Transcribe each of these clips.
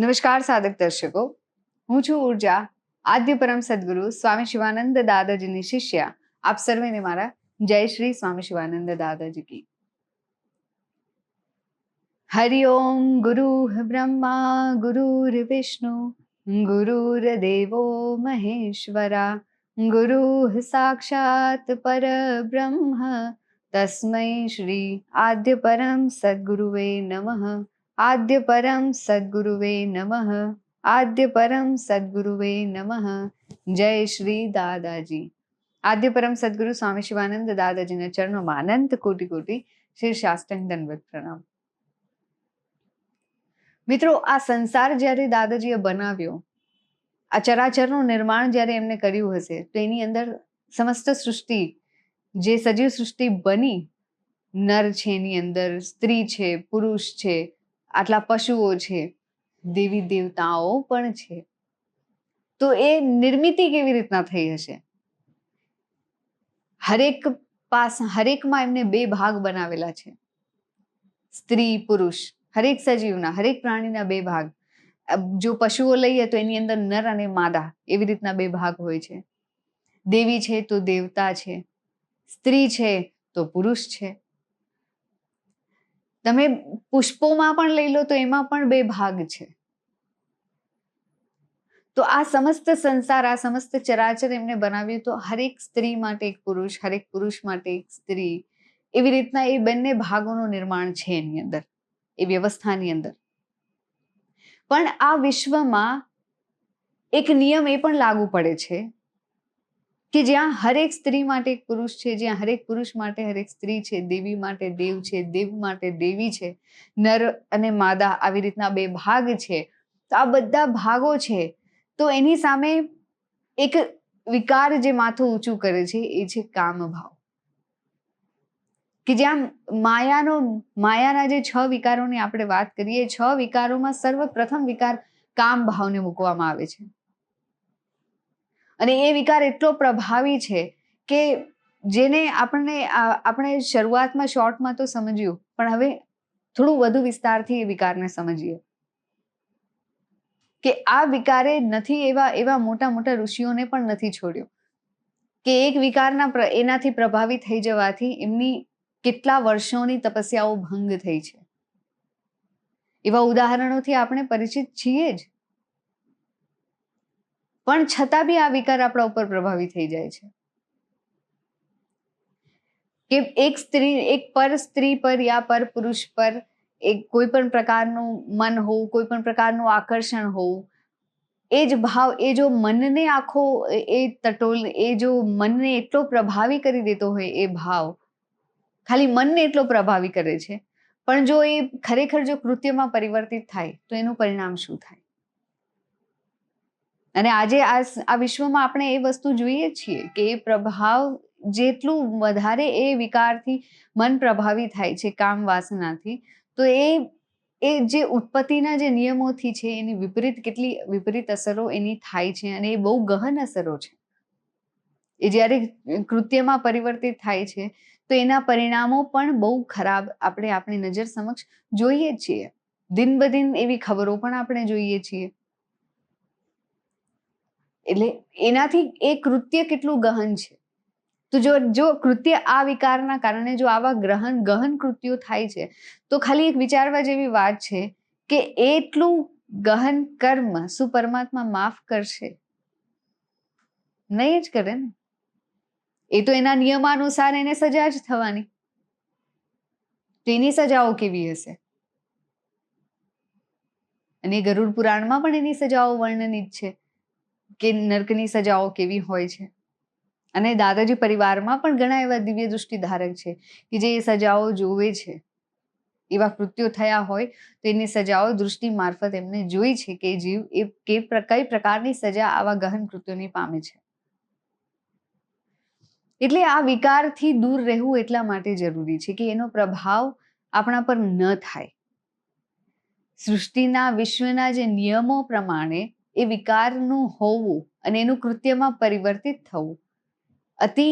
નમસ્કાર સાધક દર્શકો હું છું ઊર્જા આદ્ય પરમ સદગુરુ સ્વામી શિવાનંદ દાદાજીની શિષ્યા આપ સર્વેને મારા જય શ્રી સ્વામી શિવાનંદ દાદાજી કી હરિ ઓમ ગુરુ બ્રહ્મા ગુરુર વિષ્ણુ ગુરુર્દેવો મહેશ્વરા ગુરુ સાક્ષાત પરબ્રહ્મ તસ્મૈ શ્રી આદ્ય પરમ સદગુરુવે નમઃ આદ્ય પરમ સદગુરુવે નમઃ આદ્ય પરમ સદગુરુવે નમઃ જય શ્રી દાદાજી આદ્ય પરમ સદગુરુ સ્વામી શિવાનંદ દાદાજીના ચરણોમાં અનંત કોટી કોટી શ્રી શાસ્ત્રંગ દંડવત પ્રણામ મિત્રો આ સંસાર જ્યારે દાદાજીએ બનાવ્યો આ ચરાચરનું નિર્માણ જ્યારે એમને કર્યું હશે તો એની અંદર સમસ્ત સૃષ્ટિ જે સજીવ સૃષ્ટિ બની નર છે એની અંદર સ્ત્રી છે પુરુષ છે આટલા પશુઓ છે, દેવી દેવતાઓ પણ છે. તો એ નિર્મિતિ કેવી રીતના થઈ હશે? હરેક પાસ, હરેકમાં એમને બે ભાગ બનાવેલા છે. સ્ત્રી, પુરુષ, હરેક સજીવના, હરેક પ્રાણીના બે ભાગ. જો પશુઓ લઈએ તો એની અંદર નર અને માદા એવી રીતના બે ભાગ હોય છે. દેવી છે તો દેવતા છે. સ્ત્રી છે તો પુરુષ છે. તમે પુષ્પોમાં પણ લઈ લો તો એમાં પણ બે ભાગ છે. તો આ સમસ્ત સંસાર, આ સમસ્ત ચરાચર એમને બનાવ્યું તો હરેક સ્ત્રી માટે એક પુરુષ, હરેક પુરુષ માટે એક સ્ત્રી, એવી રીતના એ બંને ભાગોનું નિર્માણ છે એની અંદર, એ વ્યવસ્થાની અંદર. પણ આ વિશ્વમાં એક નિયમ એ પણ લાગુ પડે છે કે જ્યાં હરેક સ્ત્રી માટે પુરુષ છે, જ્યાં હરેક પુરુષ માટે હરેક સ્ત્રી છે, દેવી માટે દેવ છે, દેવ માટે દેવી છે, નર અને માદા આવી રીતના બે ભાગ છે. તો આ બધા ભાગો છે. તો એની સામે એક વિકાર જે માથું ઊંચું કરે છે, એ છે કામ ભાવ કે જ્યાં માયાનો, માયાના જે છ વિકારોની આપણે વાત કરીએ, છ વિકારોમાં સર્વપ્રથમ વિકાર કામ ભાવને મૂકવામાં આવે છે. અને એ વિકાર એટલો પ્રભાવી છે કે જેને આપણને આપણે શરૂઆતમાં, શોર્ટમાં તો સમજ્યું, પણ હવે થોડું વધુ વિસ્તારથી એ વિકારને સમજીએ. કે આ વિકારે નથી એવા એવા મોટા મોટા ઋષિઓને પણ નથી છોડ્યો. કે એક વિકારના એનાથી પ્રભાવિત થઈ જવાથી એમની કેટલા વર્ષોની તપસ્યાઓ ભંગ થઈ છે. એવા ઉદાહરણોથી આપણે પરિચિત છીએ જ. પણ છતાં બી આ વિકાર આપણા ઉપર પ્રભાવી થઈ જાય છે. કે એક સ્ત્રી, એક પર સ્ત્રી પર યા પર પુરુષ પર એક કોઈ પણ પ્રકારનું મન હોવું, કોઈ પણ પ્રકારનું આકર્ષણ હોવું, એ જ ભાવ, એ જો મનને આખો, એ તટોલ, એ જો મનને એટલો પ્રભાવી કરી દેતો હોય એ ભાવ, ખાલી મનને એટલો પ્રભાવી કરે છે. પણ જો એ ખરેખર જો કૃત્યમાં પરિવર્તિત થાય, તો એનું પરિણામ શું થાય? અને આજે આ આ વિશ્વમાં આપણે એ વસ્તુ જોઈએ છીએ કે એ પ્રભાવ જેટલું વધારે એ વિકારથી મન પ્રભાવી થાય છે કામ વાસનાથી, તો એ એ જે ઉત્પત્તિના જે નિયમોથી છે એની વિપરીત કેટલી વિપરીત અસરો એની થાય છે અને એ બહુ ગહન અસરો છે. એ જ્યારે કૃત્યમાં પરિવર્તિત થાય છે, તો એના પરિણામો પણ બહુ ખરાબ આપણે આપણી નજર સમક્ષ જોઈએ છીએ. દિન બદિન એવી ખબરો પણ આપણે જોઈએ છીએ. એટલે એનાથી એ કૃત્ય કેટલું ગહન છે? તો જો જો કૃત્ય આ વિકારના કારણે જો આવા ગ્રહણ, ગહન કૃત્યો થાય છે, તો ખાલી એક વિચારવા જેવી વાત છે કે એટલું ગહન કર્મ શું પરમાત્મા માફ કરશે. નહીં જ કરે ને? એ તો એના નિયમાનુસાર એને સજા જ થવાની. તેની સજાઓ કેવી હશે? અને ગરુડ પુરાણમાં પણ એની સજાઓ વર્ણનિત છે. કે નર્કની સજાઓ કેવી હોય છે? અને દાદાજી પરિવારમાં પણ ઘણા એવા દિવ્ય દૃષ્ટિ ધારક છે કે જે સજાઓ જોવે છે. એવા કૃત્યો થયા હોય તો એની સજાઓ દૃષ્ટિ મારફત એમને જોઈ છે કે જીવ એ કે કઈ પ્રકારની સજા આવા ગહન કૃત્યોની પામે છે. એટલે આ વિકારથી દૂર રહેવું એટલા માટે જરૂરી છે કે એનો પ્રભાવ આપણા પર ન થાય. સૃષ્ટિના, વિશ્વના જે નિયમો પ્રમાણે એ વિકારનું હોવું અને એનું કૃત્યમાં પરિવર્તિત થવું. અતિ,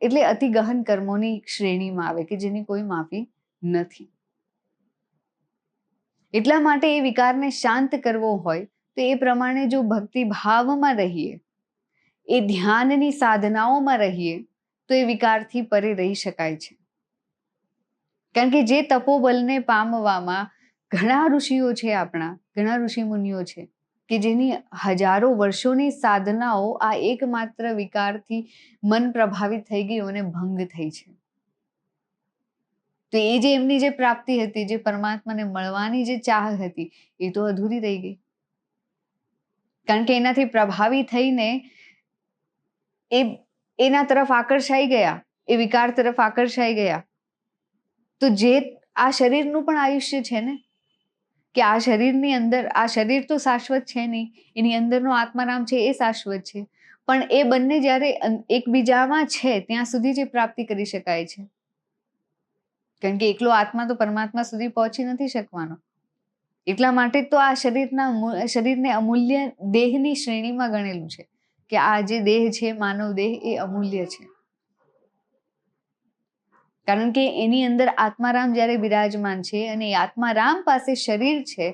એટલે અતિ ગહન કર્મોની શ્રેણીમાં આવે કે જેની કોઈ માફી નથી. એટલા માટે એ વિકારને શાંત કરવો હોય તો એ પ્રમાણે જો ભક્તિ ભાવમાં રહીએ, એ ધ્યાનની સાધનાઓમાં રહીએ, તો એ વિકારથી પરે રહી શકાય છે. કારણ કે જે તપોબલને પામવામાં ઘણા ઋષિઓ છે આપણા, ઘણા ઋષિ મુનિઓ છે કે જેની હજારો વર્ષોની સાધનાઓ આ એકમાત્ર વિકારથી મન પ્રભાવિત થઈ ગયું અને ભંગ થઈ છે. તો એ જે એમની જે પ્રાપ્તિ હતી, જે પરમાત્માને મળવાની જે ચાહ હતી, એ તો અધૂરી રહી ગઈ. કારણ કે એનાથી પ્રભાવી થઈને એ એના તરફ આકર્ષાઈ ગયા, એ વિકાર તરફ આકર્ષાઈ ગયા. તો જે આ શરીરનું પણ આયુષ્ય છે ને? કે આ શરીરની અંદર, આ શરીર તો શાશ્વત છે નહીં, એની અંદરનો આત્મારામ છે એ શાશ્વત છે. પણ એ બંને જ્યારે એકબીજામાં છે, ત્યાં સુધી જે પ્રાપ્તિ કરી શકાય છે. કારણ કે એકલો આત્મા તો પરમાત્મા સુધી પહોંચી નથી શકવાનો. એટલા માટે તો આ શરીરના શરીરને અમૂલ્ય દેહની શ્રેણીમાં ગણેલું છે કે આ જે દેહ છે, માનવ દેહ એ અમૂલ્ય છે. કારણ કે એની અંદર આત્મારામ જ્યારે બિરાજમાન છે અને એ આત્મારામ પાસે શરીર છે,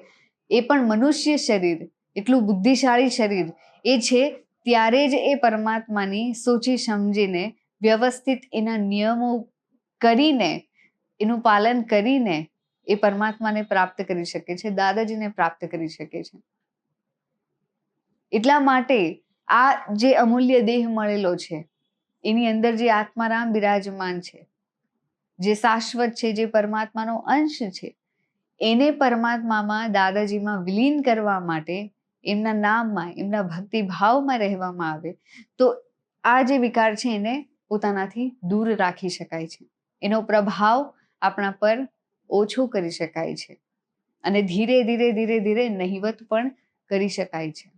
એ પણ મનુષ્ય શરીર, એટલું બુદ્ધિશાળી શરીર, એ છે ત્યારે જ એ પરમાત્માની સોચી સમજીને વ્યવસ્થિત એના નિયમો કરીને, એનું પાલન કરીને એ પરમાત્માને પ્રાપ્ત કરી શકે છે, દાદાજીને પ્રાપ્ત કરી શકે છે. એટલા માટે આ જે અમૂલ્ય દેહ મળેલો છે, એની અંદર જે આત્મારામ બિરાજમાન છે જે શાશ્વત છે, જે પરમાત્માનો અંશ છે, એને પરમાત્મામાં દાદાજીમાં વિલીન કરવા માટે, એમના નામમાં, એમના ભક્તિભાવમાં રહેવામાં આવે, તો આ જે વિકાર છે એને પોતાનાથી દૂર રાખી શકાય છે. એનો પ્રભાવ આપણા પર ઓછો કરી શકાય છે અને ધીરે ધીરે ધીરે ધીરે નહિવત પણ કરી શકાય છે.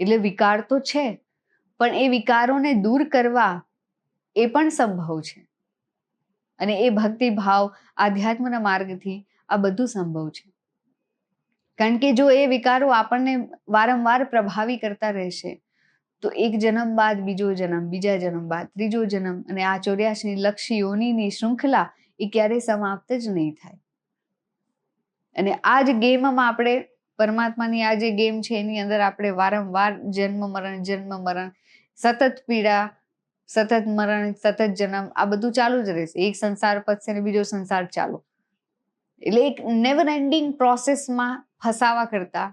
એટલે વિકાર તો છે, પણ એ વિકારોને દૂર કરવા એ પણ સંભવ છે. અને એ ભક્તિ ભાવ આધ્યાત્મના માર્ગથી આ બધું સંભવ છે. કારણ કે જો એ વિકારો આપણને વારંવાર પ્રભાવી કરતા રહેશે, તો એક જન્મ બાદ બીજો જન્મ, બીજા જન્મ બાદ ત્રીજો જન્મ અને આ ચોર્યાસી લક્ષ યોનિની શૃંખલા એ ક્યારેય સમાપ્ત જ નહીં થાય. અને આ જ ગેમમાં આપણે, પરમાત્માની આ જે ગેમ છે એની અંદર આપણે વારંવાર જન્મ મરણ જન્મ મરણ, સતત પીડા સતત મરણ, સતત જન્મ, આ બધું ચાલુ જ રહેશે. એક સંસાર પતશે ને બીજો સંસાર ચાલુ. એટલે એક નેવર એન્ડિંગ પ્રોસેસમાં ફસાવા કરતા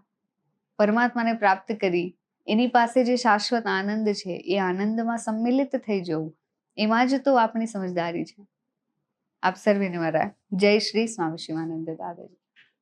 પરમાત્માને પ્રાપ્ત કરી, એની પાસે જે શાશ્વત આનંદ છે, એ આનંદમાં સંમિલિત થઈ જવું, એમાં જ તો આપણી સમજદારી છે. આપ સર્વેને મારા જય શ્રી સ્વામી શિવાનંદ દાદાજી.